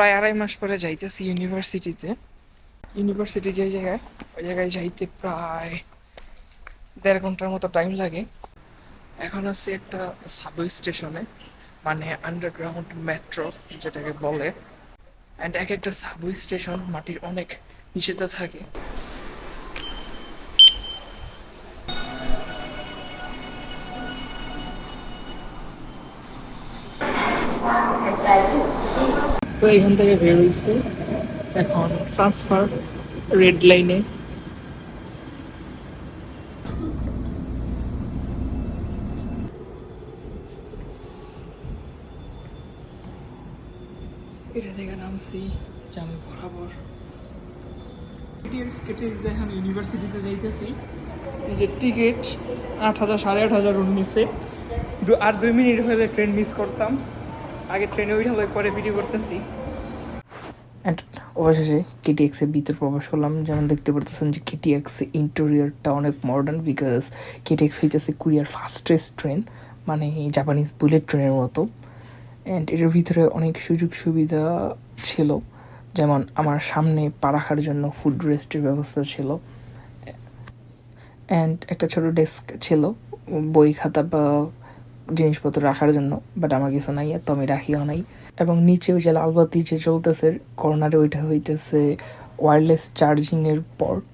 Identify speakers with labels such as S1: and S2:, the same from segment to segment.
S1: প্রায় আড়াই মাস পরে যাইতেছি ইউনিভার্সিটিতে ইউনিভার্সিটি যে জায়গায়, ওই জায়গায় যাইতে প্রায় দেড় ঘণ্টার মতো টাইম লাগে। এখন আছে একটা সাবওয়ে স্টেশনে মানে আন্ডারগ্রাউন্ড মেট্রো যেটাকে বলে। অ্যান্ড এক একটা সাবওয়ে স্টেশন মাটির অনেক নিচেতে থাকে। তো এখান থেকে বের হয়েছে এখন ট্রান্সফার রেড লাইনে এটা থেকে নামছি জামে বরাবর। কেটিএক্স কেটিএক্স দেখেন ইউনিভার্সিটিতে যাইতেছি। যে টিকিট আট হাজার সাড়ে আট হাজার নিচে দু আর দুই মিনিট হলে ট্রেন মিস করতাম। আগে ট্রেনে উঠে পরে ভিডিও করতেছি। অ্যান্ড অবশেষে কেটিএক্স ভিতর প্রবেশ করলাম। যেমন দেখতে পারতেছেন যে কেটিএক্স ইন্টেরিয়রটা অনেক মডার্ন বিকজ কেটিএক্স হইতেছে কোরিয়ার ফাস্টেস্ট ট্রেন মানে জাপানিজ বুলেট ট্রেনের মতো। অ্যান্ড এটার ভিতরে অনেক সুযোগ সুবিধা ছিল। যেমন আমার সামনে পা রাখার জন্য ফুড রেস্টের ব্যবস্থা ছিল। অ্যান্ড একটা ছোট ডেস্ক ছিল, বই খাতা বা জিনিসপত্র রাখার জন্য বাট আমার কিছু নাই তো আমি রাখিও নাই। এবং নিচে ওই যে লালবাতি যে চলতেছে কর্নারে ওইটা হইতেছে ওয়্যারলেস চার্জিংয়ের পর্ট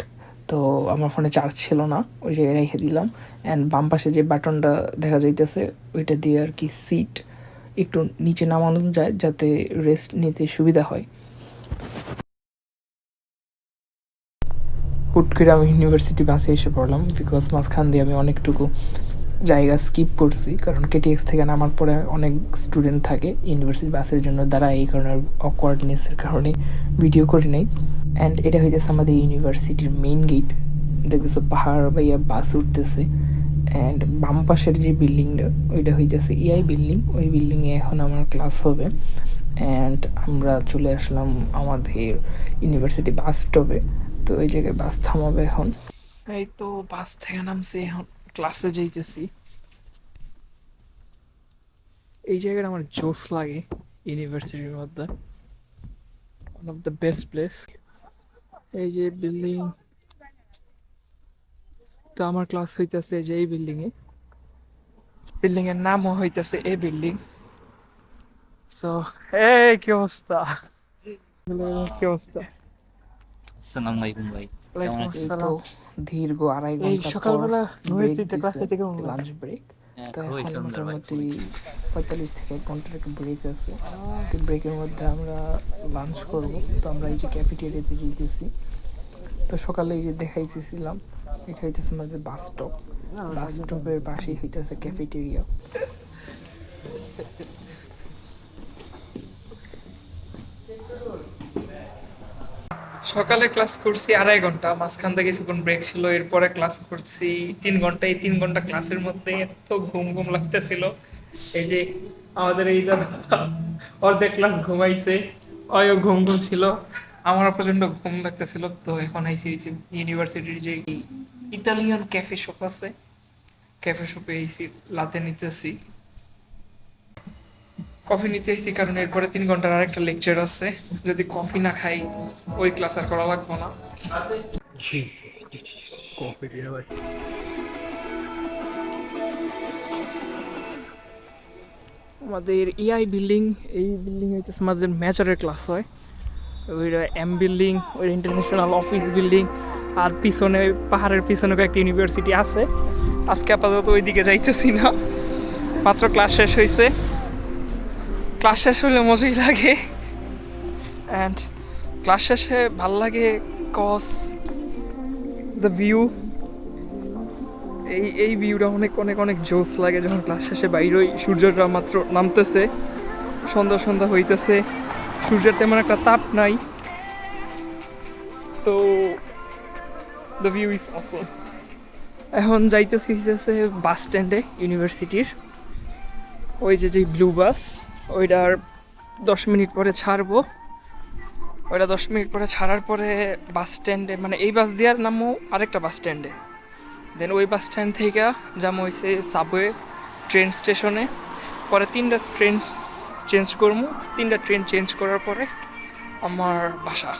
S1: তো আমার ফোনে চার্জ ছিল না, ওই জায়গায় রেখে দিলাম। অ্যান্ড বাম পাশে যে বাটনটা দেখা যাইতেছে, ওইটা দিয়ে আর কি সিট একটু নিচে নামানো যায়, যাতে রেস্ট নিতে সুবিধা হয়। হুট করে আমি ইউনিভার্সিটি বাসে এসে পড়লাম বিকজ মাঝখান দিয়ে আমি অনেকটুকু জায়গা স্কিপ করছি, কারণ কেটিএক্স থেকে নামার পরে অনেক স্টুডেন্ট থাকে ইউনিভার্সিটি বাসের জন্য দ্বারা এই কারণে অকওয়ার্ডনেসের কারণে ভিডিও করি নাই। অ্যান্ড এটা হইতেছে আমাদের ইউনিভার্সিটির মেইন গেট দেখতেছো পাহাড় বাইয়া বাস উঠতেছে। অ্যান্ড বাম পাশের যে বিল্ডিংটা ওইটা হইতেছে ইআই বিল্ডিং ওই বিল্ডিংয়ে এখন আমার ক্লাস হবে। অ্যান্ড আমরা চলে আসলাম আমাদের ইউনিভার্সিটি বাস স্টপে তো ওই জায়গায় বাস থামাবে এখন। এই তো বাস থেকে নামছি এখন। ক্লাসে যাইতেছি। এই জায়গাটা আমার জোস লাগে ইউনিভার্সিটির মধ্যে। One of the best place এই যে বিল্ডিং তো আমার ক্লাস হইতেছে যে এই বিল্ডিং এ। বিল্ডিং নামও হইতেছে এই বিল্ডিং সো এই কি অবস্থা? কি অবস্থা
S2: আসসালামু ভাই।
S1: দীর্ঘ আড়াই ঘণ্টা সকালবেলা ক্লাসে থেকে
S2: হ্যাঁ,
S1: লাঞ্চ ব্রেক তো এখন মোটামুটি পঁয়তাল্লিশ থেকে এক ঘণ্টার একটা ব্রেক আছে। তো ব্রেকের মধ্যে আমরা লাঞ্চ করব। তো আমরা এই যে ক্যাফেটেরিয়াতে যেতেছি। তো সকালে এই যে দেখাইতেছিলাম এটা হইতেছে আমাদের বাস স্টপ বাস স্টপের পাশেই হইতেছে ক্যাফেটেরিয়া সকালে ক্লাস করছি আড়াই ঘণ্টা, মাঝখান থেকে কিছুক্ষণ ব্রেক ছিল, এরপরে ক্লাস করছি তিন ঘণ্টা। এই তিন ঘণ্টা ক্লাসের মধ্যে এত ঘুম ঘুম লাগতেছিল। এই যে আমাদের এই অর্ধেক ক্লাস ঘুমাইছে, অয়ও ঘুম ঘুম ছিল। আমার প্রচণ্ড ঘুম লাগতেছিল। তো এখন আইসি ইউনিভার্সিটির যে ইতালিয়ান ক্যাফে শপ আছে, ক্যাফে শপে আইসি, লাতে নিতেছি। কফি নিতে এসেছি কারণ এরপরে তিন ঘণ্টার আরেকটা লেকচার আছে। যদি কফি না খাই ওই ক্লাস আর করা লাগবে না। আমাদের এআই বিল্ডিং এই বিল্ডিং হইতেছে আমাদের মেজরের ক্লাস হয়। ওইটা এম বিল্ডিং ওই ইন্টারন্যাশনাল অফিস বিল্ডিং আর পিছনে পাহাড়ের পিছনে একটা ইউনিভার্সিটি আছে। আজকে আপাতত ওইদিকে যাইতেছি না। মাত্র ক্লাস শেষ হয়েছে ক্লাস শেষ হলে মজাই লাগে। অ্যান্ড ক্লাস শেষে ভালো লাগে কজ দ্য ভিউ এই এই ভিউটা অনেক অনেক অনেক জোস লাগে যখন ক্লাস শেষে বাইরেই সূর্যটা মাত্র নামতেছে। সন্ধ্যা সন্ধ্যা হইতেছে। সূর্যের তেমন একটা তাপ নাই। তো দ্য ভিউ ইজ অসম এখন যাইতেছি বাস স্ট্যান্ডে ইউনিভার্সিটির ওই যে যে ব্লু বাস ওইটার দশ মিনিট পরে ছাড়বো। ওইটা দশ মিনিট পরে ছাড়ার পরে বাস স্ট্যান্ডে মানে এই বাস দেওয়ার নামও আরেকটা বাস স্ট্যান্ডে দেন ওই বাস স্ট্যান্ড থেকে যাব হয়েছে সাবওয়ে ট্রেন স্টেশনে পরে তিনটা ট্রেন চেঞ্জ করব। তিনটা ট্রেন চেঞ্জ করার পরে আমার বাসা।